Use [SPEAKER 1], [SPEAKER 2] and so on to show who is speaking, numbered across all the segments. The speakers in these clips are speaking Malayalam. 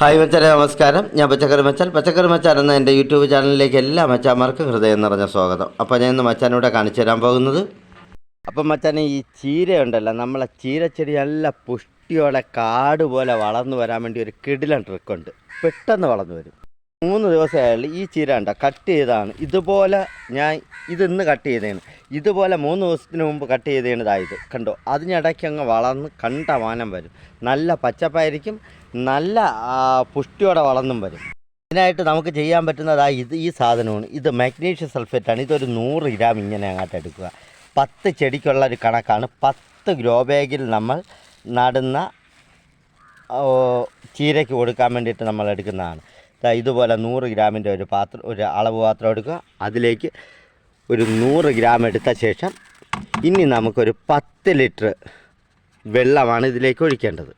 [SPEAKER 1] ഹായ് മച്ചാരെ നമസ്കാരം. ഞാൻ പച്ചക്കറി മച്ചാൻ. പച്ചക്കറി മച്ചാൻ എന്ന എന്റെ യൂട്യൂബ് ചാനലിലേക്ക് എല്ലാ മച്ചാന്മാർക്കും ഹൃദയം നിറഞ്ഞ സ്വാഗതം. അപ്പോൾ ഞാൻ ഇന്ന് മച്ചാനൂടെ കാണിച്ചു തരാൻ പോകുന്നത്. അപ്പം മച്ചാനെ ഈ ചീരയുണ്ടല്ലോ നമ്മളെ ചീരച്ചെടി നല്ല പുഷ്ടിയോടെ കാട് പോലെ വളർന്നു വരാൻ വേണ്ടി ഒരു കിടിലൻ ട്രിക്കുണ്ട് പെട്ടെന്ന് വളർന്നു വരും. മൂന്ന് ദിവസമായാലും ഈ ചീര ഉണ്ടോ കട്ട് ചെയ്താണ് ഇതുപോലെ ഞാൻ ഇത് ഇന്ന് കട്ട് ചെയ്തതാണ്. ഇതുപോലെ മൂന്ന് ദിവസത്തിന് മുമ്പ് കട്ട് ചെയ്തതായത് കണ്ടോ? അതിനിടയ്ക്ക് അങ്ങ് വളർന്ന് കണ്ട മാനം വരും. നല്ല പച്ചപ്പായിരിക്കും. നല്ല ആ, പുഷ്ടിയോടെ വളർന്നും വരും. ഇതിനായിട്ട് നമുക്ക് ചെയ്യാൻ പറ്റുന്നതാ ഇത് ഈ സാധനമാണ്. ഇത് മാഗ്നീഷ്യം സൾഫേറ്റാണ്. ഇതൊരു നൂറ് ഗ്രാം ഇങ്ങനെ അങ്ങോട്ട് എടുക്കുക. പത്ത് ചെടിക്കുള്ള ഒരു കണക്കാണ്. പത്ത് ഗ്രോ ബാഗിൽ നമ്മൾ നടുന്ന ചീരയ്ക്ക് കൊടുക്കാൻ വേണ്ടിയിട്ട് നമ്മൾ എടുക്കുന്നതാണ്. ഇതുപോലെ നൂറ് ഗ്രാമിന്റെ ഒരു പാത്രം ഒരു അളവ് പാത്രം എടുക്കുക. അതിലേക്ക് ഒരു നൂറ് ഗ്രാം എടുത്ത ശേഷം ഇനി നമുക്കൊരു പത്ത് ലിറ്റർ വെള്ളമാണ് ഇതിലേക്ക് ഒഴിക്കേണ്ടത്.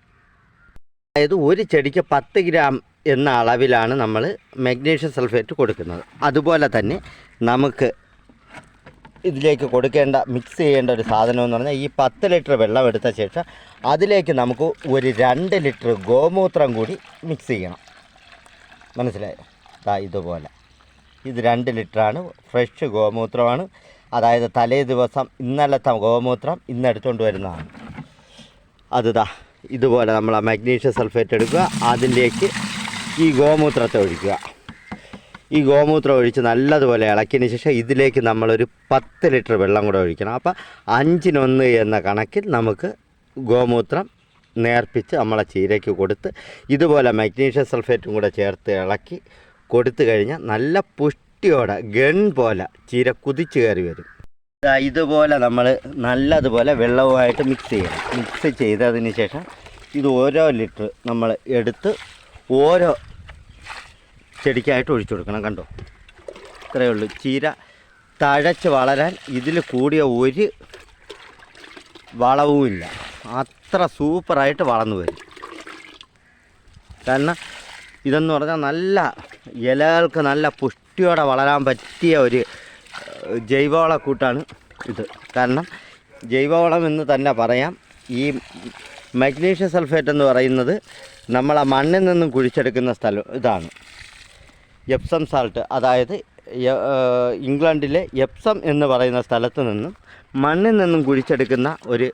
[SPEAKER 1] അതായത് ഒരു ചെടിക്ക് പത്ത് ഗ്രാം എന്ന അളവിലാണ് നമ്മൾ മഗ്നീഷ്യം സൾഫേറ്റ് കൊടുക്കുന്നത്. അതുപോലെ തന്നെ നമുക്ക് ഇതിലേക്ക് കൊടുക്കേണ്ട മിക്സ് ചെയ്യേണ്ട ഒരു സാധനം എന്ന് പറഞ്ഞാൽ ഈ പത്ത് ലിറ്റർ വെള്ളം എടുത്ത ശേഷം അതിലേക്ക് നമുക്ക് ഒരു രണ്ട് ലിറ്റർ ഗോമൂത്രം കൂടി മിക്സ് ചെയ്യണം. മനസ്സിലായോ? ദാ ഇതുപോലെ. ഇത് രണ്ട് ലിറ്ററാണ് ഫ്രഷ് ഗോമൂത്രമാണ്. അതായത് തലേ ദിവസം ഇന്നലത്തെ ഗോമൂത്രം ഇന്ന് എടുത്തുകൊണ്ട് വരുന്നതാണ്. അത് ദാ. ഇതുപോലെ നമ്മൾ ആ മഗ്നീഷ്യം സൾഫേറ്റ് എടുക്കുക. അതിലേക്ക് ഈ ഗോമൂത്രത്തെ ഒഴിക്കുക. ഈ ഗോമൂത്രം ഒഴിച്ച് നല്ലതുപോലെ ഇളക്കിയതിന് ശേഷം ഇതിലേക്ക് നമ്മളൊരു പത്ത് ലിറ്റർ വെള്ളം കൂടെ ഒഴിക്കണം. അപ്പോൾ അഞ്ചിനൊന്ന് എന്ന കണക്കിൽ നമുക്ക് ഗോമൂത്രം നേർപ്പിച്ച് നമ്മളെ ചീരയ്ക്ക് കൊടുത്ത് ഇതുപോലെ മഗ്നീഷ്യം സൾഫേറ്റും കൂടെ ചേർത്ത് ഇളക്കി കൊടുത്തു കഴിഞ്ഞാൽ നല്ല പുഷ്ടിയോടെ ഗൺ പോലെ ചീര കുതിച്ച് കയറി വരും. ഇതുപോലെ നമ്മൾ നല്ലതുപോലെ വെള്ളവുമായിട്ട് മിക്സ് ചെയ്യണം. മിക്സ് ചെയ്തതിന് ശേഷം ഇത് ഓരോ ലിറ്റർ നമ്മൾ എടുത്ത് ഓരോ ചെടിക്കായിട്ട് ഒഴിച്ചു കൊടുക്കണം കണ്ടോ? ഇത്രയേ ഉള്ളൂ. ചീര തഴച്ച് വളരാൻ ഇതിൽ കൂടിയ ഒരു വളവുമില്ല അത്ര സൂപ്പറായിട്ട് വളർന്നു വരും. കാരണം ഇതെന്ന് പറഞ്ഞാൽ നല്ല ഇലകൾക്ക് നല്ല പുഷ്ടിയോടെ വളരാൻ പറ്റിയ ഒരു ഏഹ്, ജൈവവള കൂട്ടാണ് ഇത്. കാരണം ജൈവവളം എന്ന് തന്നെ പറയാം. ഈ മഗ്നീഷ്യം സൾഫേറ്റ് എന്ന് പറയുന്നത് നമ്മൾ ആ മണ്ണിൽ നിന്നും കുഴിച്ചെടുക്കുന്ന സ്ഥലം ഇതാണ്. എപ്സം സാൾട്ട് അതായത് ഇംഗ്ലണ്ടിലെ എപ്സം എന്ന് പറയുന്ന സ്ഥലത്ത് നിന്നും മണ്ണിൽ നിന്നും കുഴിച്ചെടുക്കുന്ന ഒരു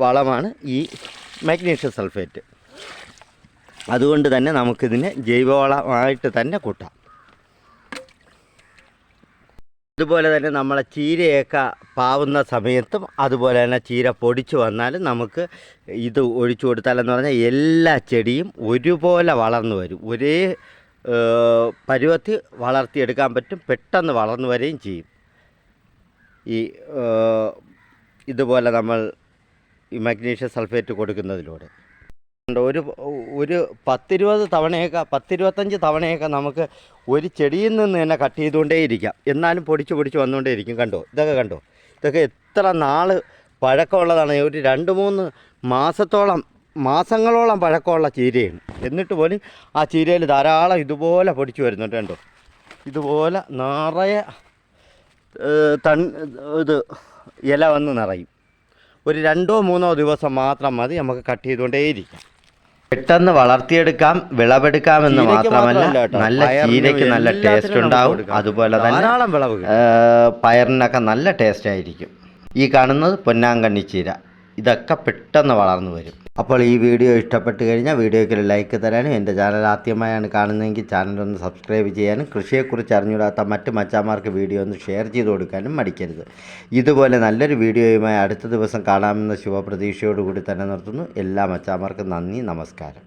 [SPEAKER 1] വളമാണ് ഈ മഗ്നീഷ്യ സൾഫേറ്റ്. അതുകൊണ്ട് തന്നെ നമുക്കിതിനെ ജൈവവളമായിട്ട് തന്നെ കൂട്ടാം. അതുപോലെ തന്നെ നമ്മളെ ചീരയൊക്കെ പാവുന്ന സമയത്തും അതുപോലെ തന്നെ ചീര പൊടിച്ചു വന്നാലും നമുക്ക് ഇത് ഒഴിച്ചു കൊടുത്താലെന്ന് പറഞ്ഞാൽ എല്ലാ ചെടിയും ഒരുപോലെ വളർന്നു വരും. ഒരേ പരുവത്തിൽ വളർത്തിയെടുക്കാൻ പറ്റും. പെട്ടെന്ന് വളർന്നു വരികയും ചെയ്യും. ഈ ഇതുപോലെ നമ്മൾ ഈ മഗ്നീഷ്യം സൾഫേറ്റ് കൊടുക്കുന്നതിലൂടെ. ഒരു ഒരു പത്തിരുപത് തവണയൊക്കെ പത്തിരുപത്തഞ്ച് തവണയൊക്കെ നമുക്ക് ഒരു ചെടിയിൽ നിന്ന് തന്നെ കട്ട് ചെയ്തുകൊണ്ടേയിരിക്കാം. എന്നാലും പൊടിച്ച് പൊടിച്ച് വന്നുകൊണ്ടേയിരിക്കും. കണ്ടോ? ഇതൊക്കെ കണ്ടോ? ഇതൊക്കെ എത്ര നാൾ പഴക്കമുള്ളതാണ്. ഒരു രണ്ട് മൂന്ന് മാസത്തോളം മാസങ്ങളോളം പഴക്കമുള്ള ചീരയാണ്. എന്നിട്ട് പോലും ആ ചീരയിൽ ധാരാളം ഇതുപോലെ പൊടിച്ച് വരുന്നുണ്ട് കണ്ടോ? ഇതുപോലെ നിറയെ തൺ ഇത് ഇല വന്ന് നിറയും. ഒരു രണ്ടോ മൂന്നോ ദിവസം മാത്രം മതി നമുക്ക് കട്ട് ചെയ്തുകൊണ്ടേയിരിക്കാം. പെട്ടെന്ന് വളർത്തിയെടുക്കാം വിളവെടുക്കാമെന്ന് മാത്രമല്ല. നല്ല ചീരയ്ക്ക് നല്ല ടേസ്റ്റ് ഉണ്ടാവും. അതുപോലെ തന്നെ പയറിനൊക്കെ നല്ല ടേസ്റ്റ് ആയിരിക്കും. ഈ കാണുന്നത് പൊന്നാങ്കണ്ണി ചീര. ഇതൊക്കെ പെട്ടെന്ന് വളർന്നു വരും. അപ്പോൾ ഈ വീഡിയോ ഇഷ്ടപ്പെട്ട് കഴിഞ്ഞാൽ വീഡിയോയ്ക്ക് ലൈക്ക് തരാനും എന്റെ ചാനൽ ആദ്യമായാണ് കാണുന്നതെങ്കിൽ ചാനൽ ഒന്ന് സബ്സ്ക്രൈബ് ചെയ്യാനും കൃഷിയെക്കുറിച്ച് അറിഞ്ഞുകൂടാത്ത മറ്റ് മച്ചാമാർക്ക് വീഡിയോ ഒന്ന് ഷെയർ ചെയ്ത് കൊടുക്കാനും മടിക്കരുത്. ഇതുപോലെ നല്ലൊരു വീഡിയോയുമായി അടുത്ത ദിവസം കാണാമെന്ന ശുഭപ്രതീക്ഷയോടുകൂടി തന്നെ നിർത്തുന്നു. എല്ലാ മച്ചാമാർക്കും നന്ദി നമസ്കാരം.